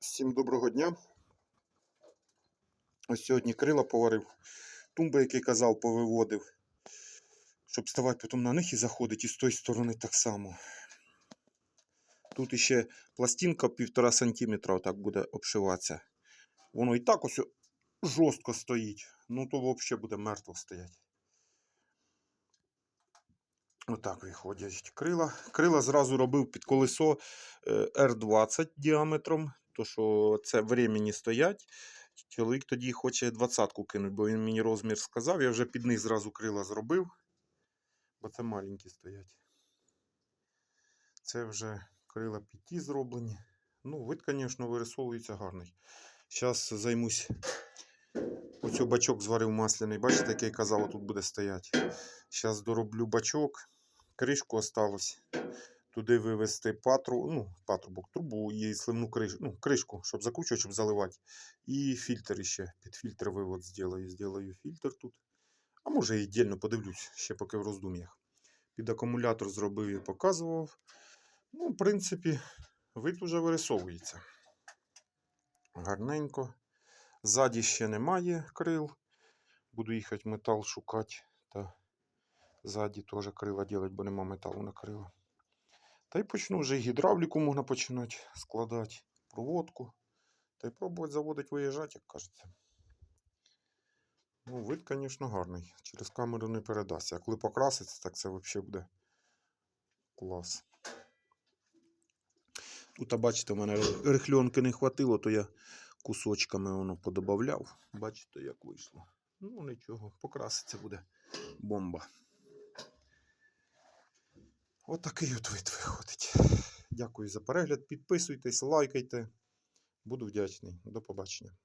Всім доброго дня. Ось сьогодні крила поварив, тумби, який казав, повиводив, щоб ставати потім на них і заходити, і з тої сторони так само. Тут іще пластинка півтора сантиметра отак буде обшиватися. Воно і так ось жорстко стоїть. Ну то взагалі буде мертво стояти. Отак виходять крила. Крила зразу робив під колесо е, R20 діаметром, то що це времені стоять. Чоловік тоді хоче двадцятку кинути, бо він мені розмір сказав. Я вже під них зразу крила зробив, бо це маленькі стоять. Це вже крила під ті зроблені. Ну, вид, звісно, вирисовується гарний. Зараз займусь. Оцю бачок зварив масляний. Бачите, який казав, тут буде стояти. Зараз дороблю бачок. Кришку осталось. Туди вивести патру, ну, патрубок, трубу і сливну криш, ну, кришку, щоб закручувати, щоб заливати. І фільтр ще. Під фільтр вивод зроблю. Зроблю фільтр тут. А може і дільно подивлюсь, ще поки в роздум'ях. Під акумулятор зробив і показував. Ну, в принципі, вид уже вирисовується. Гарненько. Ззаді ще немає крил. Буду їхати метал шукати. Та ззаді теж крила робити, бо нема металу на крила. Та й почну вже і гідравліку можна починати складати, проводку. Та й пробувати заводити виїжджати, як кажеться. Ну, вид, звісно, гарний. Через камеру не передасться. Коли покраситься, так це взагалі буде клас. Тут, бачите, у мене рихльонки не хватило, то я кусочками воно подобавляв. Бачите, як вийшло. Ну, нічого, покраситься буде бомба. Отакий от вид виходить. Дякую за перегляд. Підписуйтесь, лайкайте. Буду вдячний. До побачення.